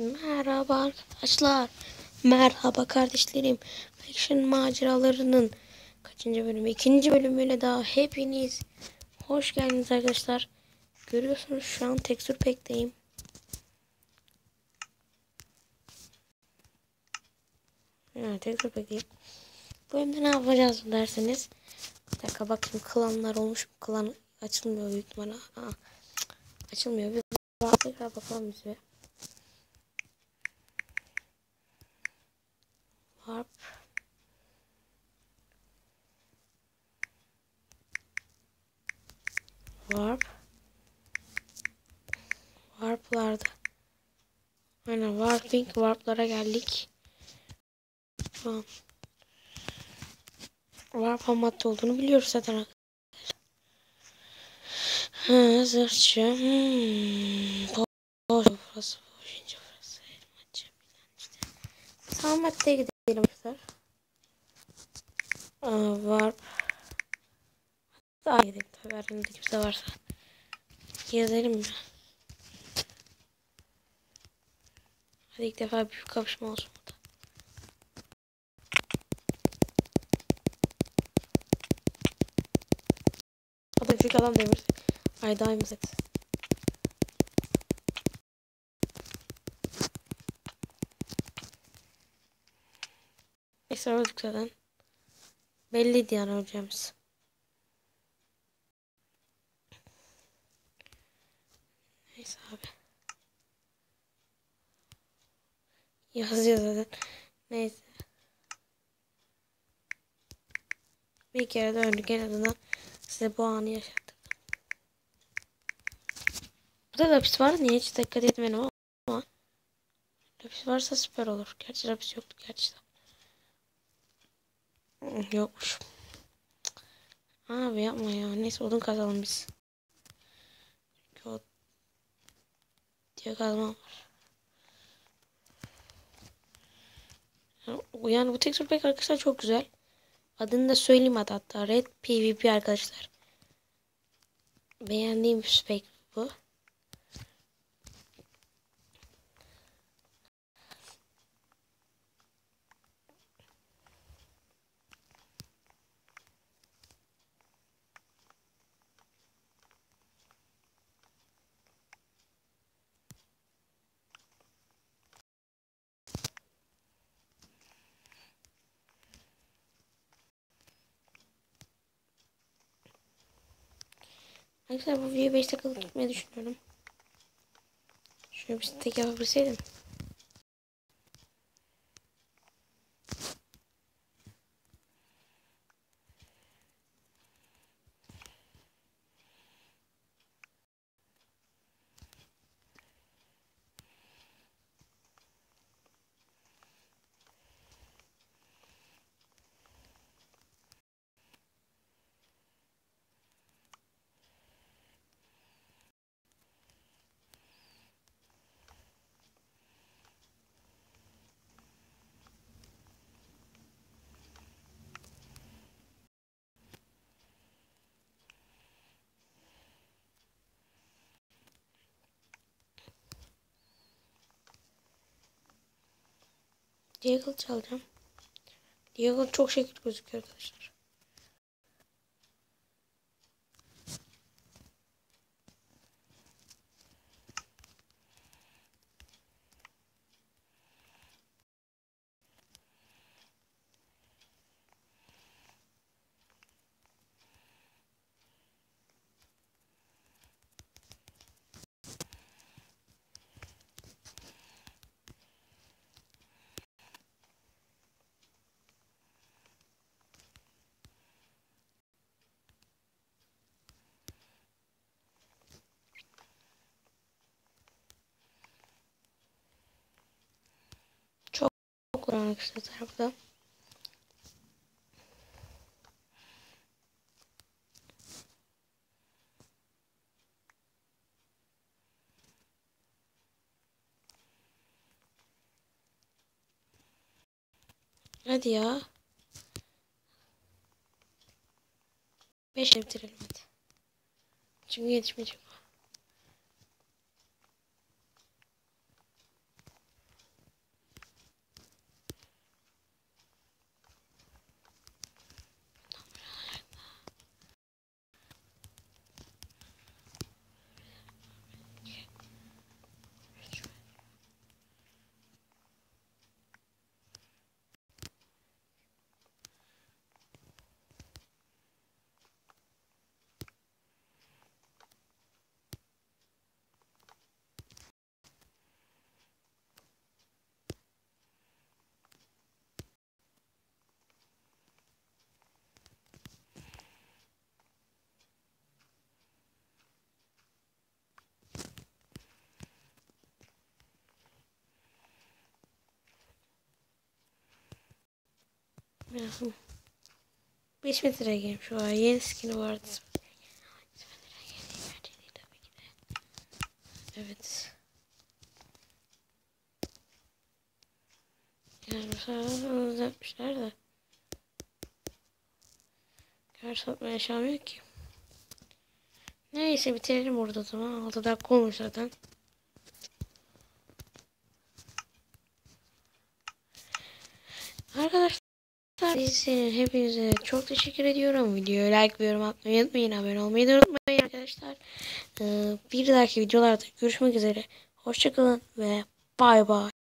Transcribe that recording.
Merhaba arkadaşlar. Merhaba kardeşlerim. Action maceralarının kaçıncı bölümü? İkinci bölümüyle daha hepiniz hoş geldiniz arkadaşlar. Görüyorsunuz şu an tekstür packteyim. Evet tekstür packteyim. Bu bölümde ne yapacağız derseniz. Bir dakika bakayım klanlar olmuş mu? Klan açılmıyor büyük ihtimalle. Açılmıyor. Bir tekrar bakalım biz bir. Warp. Warp. Warp'larda. Aynen warping warp'lara geldik. Tamam. Warp ham madde olduğunu biliyoruz zaten arkadaşlar. Ha. Boş burası. Boşunca burası. Elmacı. işte. Tamam maddeye gidelim arkadaşlar. Warp. Aranızda kimse varsa. Gezelim mi? Hadi ilk defa büyük kapışma olsun çünkü adam demir. Ay daim set. Neyse öldük zaten. Belliydi yani öleceğimiz. Neyse abi. Yazıyor zaten. Neyse. Bir kere de öldük en azından size bu anı yaşattık. Burada lapis var. Niye hiç dikkat etmedim ama. Lapis varsa süper olur. Gerçi lapis yoktu gerçi de. Yokmuş. Abi yapma ya. Neyse odun kazalım biz. Çünkü o diye kazmam var. Yani bu texture pack arkadaşlar çok güzel. Adını da söyleyeyim hatta, hatta Red PvP arkadaşlar. Beğendiğim bir spec bu. Arkadaşlar bu videoyu 5 dakikalık tutmayı düşünüyorum. Şöyle bir tek yapabilseydim. Deagle çalacağım. Deagle çok şekil gözüküyor arkadaşlar. Çok arkadaşlar tarafta. Hadi ya. Beşle bitirelim hadi. Çünkü yetişmeyecek bu. Biraz- 5 metre şu an. Yeni skin'i vardı. Evet. Yani mesela yapmışlar da. Kar satmaya yaşamıyor ki. Neyse bitirelim burada o zaman. 6 dakika olmuş zaten. Arkadaşlar izlediğiniz hepinize çok teşekkür ediyorum. Videoya like ve yorum atmayı unutmayın. Abone olmayı da unutmayın arkadaşlar. Ee, bir dahaki videolarda görüşmek üzere. Hoşçakalın ve bay bay.